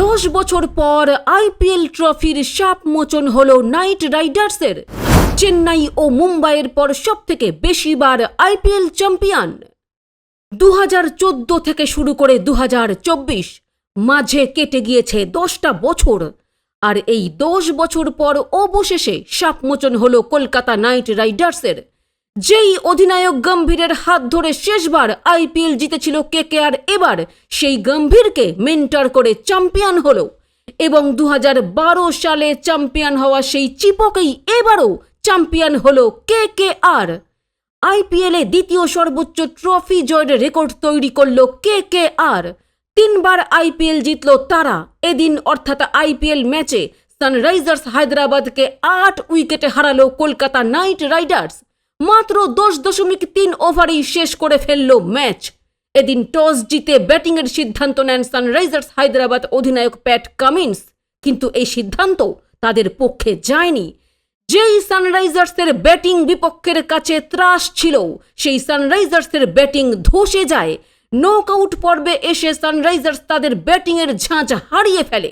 দশ বছর পর আইপিএল ট্রফির সাপ মোচন হল নাইট রাইডার্সের। চেন্নাই ও মুম্বাইয়ের পর সব থেকে বেশিবার আইপিএল চ্যাম্পিয়ন। দু হাজার চোদ্দ থেকে শুরু করে দু হাজার চব্বিশ মাঝে কেটে গিয়েছে দশটা বছর। আর এই দশ বছর পর অবশেষে সাপমোচন হল কলকাতা নাইট রাইডার্সের। যেই অধিনায়ক গম্ভীরের হাত ধরে শেষবার আইপিএল জিতেছিল কে কে আর এবার, সেই গম্ভীরকে মেন্টর করে চ্যাম্পিয়ন হলো। এবং দু হাজার বারো সালে চ্যাম্পিয়ন হওয়া সেই চিপকেই এবারও চ্যাম্পিয়ন হলো কে কে আর আইপিএলে দ্বিতীয় সর্বোচ্চ ট্রফি জয়ের রেকর্ড তৈরি করল কে কে আর তিনবার আইপিএল জিতল তারা। এদিন অর্থাৎ আইপিএল ম্যাচে সানরাইজার্স হায়দ্রাবাদকে আট উইকেটে হারালো কলকাতা নাইট রাইডার্স। মাত্র দশ দশমিক তিন ওভারেই শেষ করে ফেলল ম্যাচ। এদিন টস জিতে ব্যাটিংয়ের সিদ্ধান্ত নেন সানরাইজার্স হায়দ্রাবাদ অধিনায়ক প্যাট কামিন্স। কিন্তু এই সিদ্ধান্ত তাদের পক্ষে যায়নি। যেই সানরাইজার্সের ব্যাটিং বিপক্ষের কাছে ত্রাস ছিল, সেই সানরাইজার্সের ব্যাটিং ধসে যায়। নকআউট পর্বে এসে সানরাইজার্স তাদের ব্যাটিংয়ের ঝাঁঝ হারিয়ে ফেলে।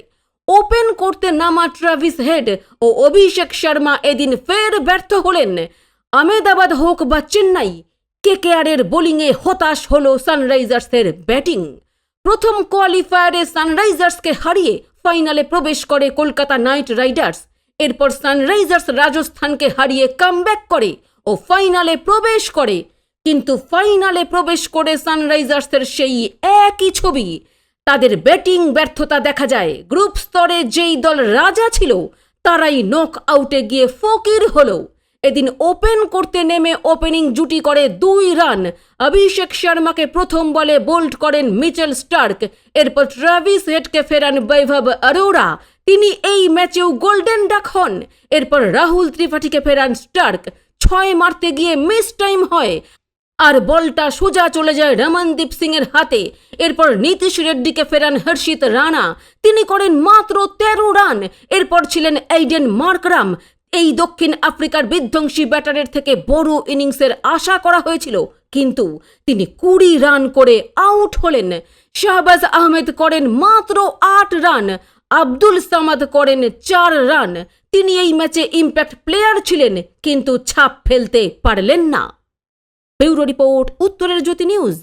ওপেন করতে নামা ট্রাভিস হেড ও অভিষেক শর্মা এদিন ফের ব্যর্থ হলেন। আমেদাবাদ হোক বা চেন্নাই, কেকেআরের বোলিংয়ে হতাশ হল সানরাইজার্সের ব্যাটিং। প্রথম কোয়ালিফায়ারে সানরাইজার্সকে হারিয়ে ফাইনালে প্রবেশ করে কলকাতা নাইট রাইডার্স। এরপর সানরাইজার্স রাজস্থানকে হারিয়ে কামব্যাক করে ও ফাইনালে প্রবেশ করে। কিন্তু ফাইনালে প্রবেশ করে সানরাইজার্সের সেই একই ছবি। তাদের ব্যাটিং ব্যর্থতা দেখা যায়। গ্রুপ স্তরে যেই দল রাজা ছিল, তারাই নক আউটে গিয়ে ফকির হলো। এদিন ওপেন করতে নেমে ওপেনিং জুটি করে দুই রান। অভিষেক শর্মাকে প্রথম বলে বোল্ড করেন মিচেল স্টার্ক। এরপর ট্রাভিস হেডকে ফেরান বৈভব অরোরা। তিনি এই ম্যাচেও গোল্ডেন ডাক হন। এরপর রাহুল ত্রিপাঠীকে ফেরান স্টার্ক। ছয় মারতে গিয়ে মিস টাইম হয়। আর বলটা সোজা চলে যায় রমনদীপ সিং এর হাতে। এরপর নীতিশ রেড্ডিকে ফেরান হর্ষিত রানা। তিনি করেন মাত্র তেরো রান। এরপর ছিলেন এইডেন মার্করাম। এই দক্ষিণ আফ্রিকার বিধ্বংসী ব্যাটারের থেকে বড় ইনিংসের আশা করা হয়েছিল, কিন্তু তিনি কুড়ি রান করে আউট হলেন। শাহবাজ আহমেদ করেন মাত্র আট রান, আব্দুল সামাদ করেন চার রান। তিনি এই ম্যাচে ইম্প্যাক্ট প্লেয়ার ছিলেন, কিন্তু ছাপ ফেলতে পারলেন না। ব্যুরো রিপোর্ট, উত্তরের জ্যোতি নিউজ।